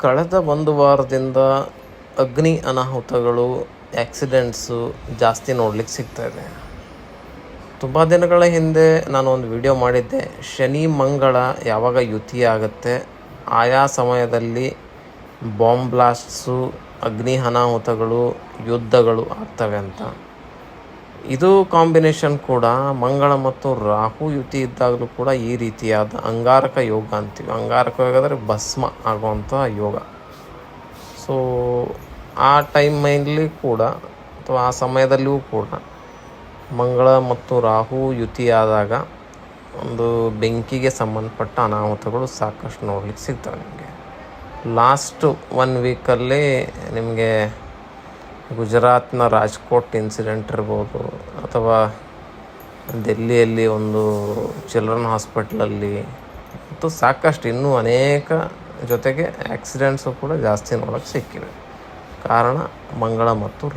ಕಳೆದ ಒಂದು ವಾರದಿಂದ ಅಗ್ನಿ ಅನಾಹುತಗಳು ಆ್ಯಕ್ಸಿಡೆಂಟ್ಸು ಜಾಸ್ತಿ ನೋಡ್ಲಿಕ್ಕೆ ಸಿಗ್ತಾ ಇದೆ. ತುಂಬ ದಿನಗಳ ಹಿಂದೆ ನಾನು ಒಂದು ವಿಡಿಯೋ ಮಾಡಿದ್ದೆ. ಶನಿ, ಮಂಗಳ ಯಾವಾಗ ಯುತಿ ಆಗುತ್ತೆ? ಆಯಾ ಸಮಯದಲ್ಲಿ ಬಾಂಬ್ ಬ್ಲಾಸ್ಟ್ಸು ಅಗ್ನಿ ಅನಾಹುತಗಳು, ಯುದ್ಧಗಳು ಆಗ್ತವೆ ಅಂತ. ಇದು ಕಾಂಬಿನೇಷನ್ ಕೂಡ ಮಂಗಳ ಮತ್ತು ರಾಹು ಯುತಿ ಇದ್ದಾಗಲೂ ಕೂಡ ಈ ರೀತಿಯಾದ ಅಂಗಾರಕ ಯೋಗ ಅಂತೀವಿ. ಅಂಗಾರಕ ಯೋಗ ಅಂದರೆ ಭಸ್ಮ ಆಗುವಂಥ ಯೋಗ. ಸೊ ಆ ಟೈಮಲ್ಲಿ ಕೂಡ ಅಥವಾ ಆ ಸಮಯದಲ್ಲಿಯೂ ಕೂಡ ಮಂಗಳ ಮತ್ತು ರಾಹು ಯುತಿಯಾದಾಗ ಒಂದು ಬೆಂಕಿಗೆ ಸಂಬಂಧಪಟ್ಟ ಅನಾಹುತಗಳು ಸಾಕಷ್ಟು ನೋಡ್ಲಿಕ್ಕೆ ಸಿಗ್ತವೆ ನಿಮಗೆ. ಲಾಸ್ಟು ಒನ್ ವೀಕಲ್ಲಿ ನಿಮಗೆ ಗುಜರಾತ್ನ ರಾಜ್ಕೋಟ್ ಇನ್ಸಿಡೆಂಟ್ ಇರ್ಬೋದು, ಅಥವಾ ಡೆಲ್ಲಿಯಲ್ಲಿ ಒಂದು ಚಿಲ್ಡ್ರನ್ ಹಾಸ್ಪಿಟ್ಲಲ್ಲಿ ಮತ್ತು ಸಾಕಷ್ಟು ಇನ್ನೂ ಅನೇಕ ಜೊತೆಗೆ ಆ್ಯಕ್ಸಿಡೆಂಟ್ಸು ಕೂಡ ಜಾಸ್ತಿ ನೋಡೋಕ್ಕೆ ಸಿಕ್ಕಿವೆ. ಕಾರಣ ಮಂಗಳ ಮತ್ತು